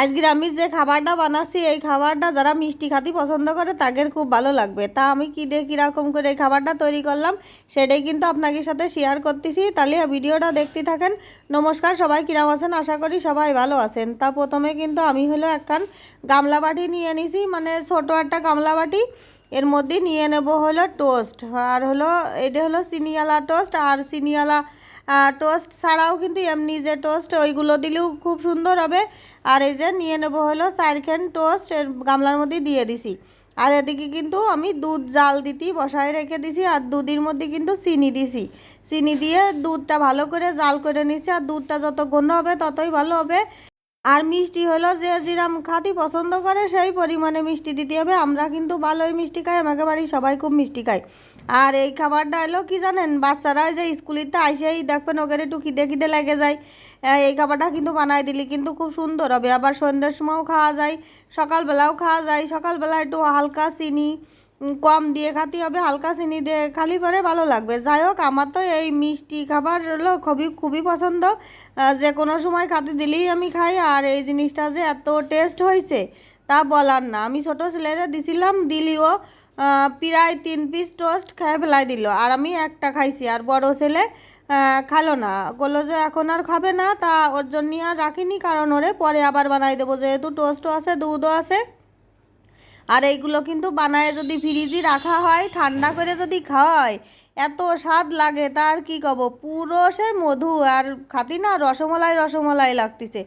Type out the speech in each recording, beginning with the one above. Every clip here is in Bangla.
আজকের আমি যে খাবারটা বানাচ্ছি, এই খাবারটা যারা মিষ্টি খাতি পছন্দ করে তাদের খুব ভালো লাগবে। তা আমি কী দিয়ে কীরকম করে এই খাবারটা তৈরি করলাম, সেটাই কিন্তু আপনাদের সাথে শেয়ার করতেছি। তাহলে ভিডিওটা দেখতে থাকেন। নমস্কার, সবাই কিরাম আছেন? আশা করি সবাই ভালো আছেন। তা প্রথমে কিন্তু আমি হলো একখান গামলা বাটি নিয়ে নিছি মানে ছোট একটা গামলা বাটি। এর মধ্যে নিয়ে নেব হলো টোস্ট আর হলো, এটা হলো সিনিয়ালা টোস্ট আর সিনিয়ালা টোস্ট ছাড়াও কিন্তু এমনি যে টোস্ট ওইগুলো দিলেও খুব সুন্দর হবে। আর এই যে নিয়ে নেব হলো চারখান টোস্ট গামলার মধ্যে দিয়ে দিছি। আর এদিকে কিন্তু আমি দুধ জাল দিতেই বসায় রেখে দিছি, আর দুধের মধ্যে কিন্তু চিনি দিছি। চিনি দিয়ে দুধটা ভালো করে জাল করে নিছি, আর দুধটা যত ঘন হবে ততই ভালো হবে। আর মিষ্টি হলো যে যেরাম খাতি পছন্দ করে, সেই পরিমাণে মিষ্টি দিতে হবে। আমরা কিন্তু ভালোই মিষ্টি খাই, আমাকে বাড়ির সবাই খুব মিষ্টি খাই আর এই খাবারটা এলো কি জানেন? বাচ্চারা যে স্কুলিতে আইসেই দেখবেন ওকে একটু খিদে খিদে লেগে যায়। এই খাবারটা কিন্তু বানাই দিলি কিন্তু খুব সুন্দর হবে। আবার সন্ধ্যের সময়ও খাওয়া যায়, সকালবেলাও খাওয়া যায়। সকালবেলা একটু হালকা চিনি কম দিয়ে খাতে হবে, হালকা চিনি দিয়ে খালি পরে ভালো লাগবে। যাই হোক, আমার তো এই মিষ্টি খাবার হলো খুবই খুবই পছন্দ। যে কোনো সময় খাতে দিলেই আমি খাই, আর এই জিনিসটা যে এত টেস্ট হয়েছে, তা বলার না। আমি ছোটো ছেলেরা দিছিলাম, দিলিও প্রায় তিন পিস টোস্ট খেয়ে ফেলাই দিল, আর আমি একটা খাইছি, আর বড় ছেলে খালো না। বলল যে এখন আর খাবে না, তা ওর জন্য আর রাখিনি, কারণ ওরে পরে আবার বানাই দেবো, যেহেতু টোস্টও আছে, দুধও আছে। আর এইগুলো কিন্তু বানায় যদি ফ্রিজে রাখা হয়, ঠান্ডা করে যদি খাওয়ায়, এত স্বাদ লাগে তার কি কব? পুরো সে মধু আর খাতি না, রসমলাই রসমলাই লাগতেছে।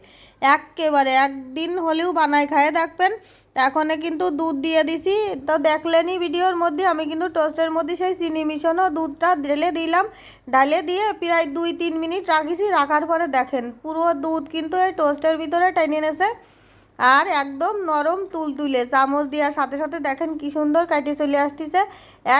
একেবারে একদিন হলেও বানায় খায় দেখবেন এখনে কিন্তু দুধ দিয়ে দিছি। তো দেখলেনি ভিডিওর মধ্যে, আমি কিন্তু টোস্টের মধ্যে সেই চিনি মিশানো দুধটা ঢেলে দিলাম। ঢালে দিয়ে প্রায় দুই তিন মিনিট রাখিছি। রাখার পরে দেখেন, পুরো দুধ কিন্তু এই টোস্টের ভিতরে টেনে এনেছে। আর একদম নরম তুলতুলে। চামচ দেওয়ার সাথে সাথে দেখেন কি সুন্দর কাটিয়ে চলে আসতেছে।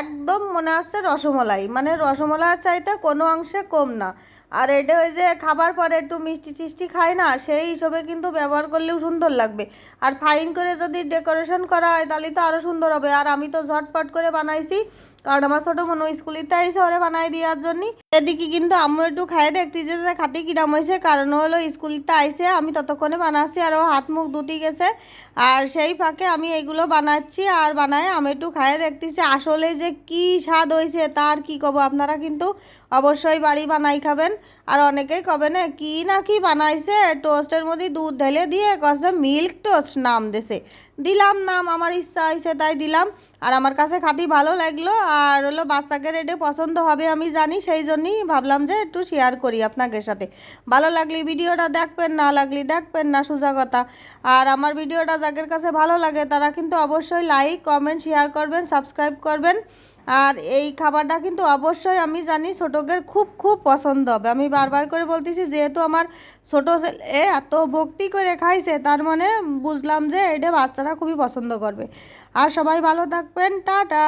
একদম মনে হচ্ছে রসমলাই। মানে রসমলাইয়ের চাইতে কোনো অংশে কম না। আর এটা ওই যে খাবার পরে একটু মিষ্টি টিষ্টি খায় না, সেই হিসেবে কিন্তু ব্যবহার করলেও সুন্দর লাগবে। আর ফাইন করে যদি ডেকোরেশন করা হয় তাহলে তো আরও সুন্দর হবে। আর আমি তো ঝটপট করে বানাইছি, কারণ আমার ছোটো মনে স্কুলিতে আইসে ওরে বানাই দেওয়ার জন্য এদিকে কিন্তু আম্মু একটু খাই দেখতেছে যে খাতে কিরাম হয়েছে কারণ হলো স্কুলিতে আইসে আমি ততক্ষণে বানাচ্ছি, আর ও হাত মুখ দুটি গেছে। আর সেই ফাঁকে আমি এগুলো বানাচ্ছি, আর বানায় আমি একটু খাইয়ে দেখতেছি, আসলে যে কি স্বাদ হয়েছে তার কি কব? আপনারা কিন্তু অবশ্যই বাড়ি বানাই খাবেন। আর অনেকেই কবে না, কি না কি বানাইছে টোস্টের মধ্যে দুধ ঢেলে দিয়ে কষে মিল্ক টোস্ট নাম দেছে। দিলাম নাম, আমার ইচ্ছা হয়েছে তাই দিলাম। আর আমার কাছে খাতি ভালো লাগল, আর হলো বাচ্চাকে রেডে পছন্দ হবে আমি জানি, সেই জন্যই ভাবলাম যে একটু শেয়ার করি আপনাদের সাথে। ভালো লাগলে ভিডিওটা দেখবেন, না লাগলে দেখবেন না, সোজা কথা। আর আমার ভিডিওটা যাদের কাছে ভালো লাগে, তারা কিন্তু অবশ্যই লাইক কমেন্ট শেয়ার করবেন সাবস্ক্রাইব করবেন। আর এই খাবারটা কিন্তু অবশ্যই আমি জানি ছোটদের খুব খুব পছন্দ হবে। আমি বারবার করে বলতেছি, যেহেতু আমার ছোট ছেলে এত ভক্তি করে খাইছে, তার মানে বুঝলাম যে এটা বাচ্চারা খুবই পছন্দ করবে। আর সবাই ভালো থাকবেন, টাটা।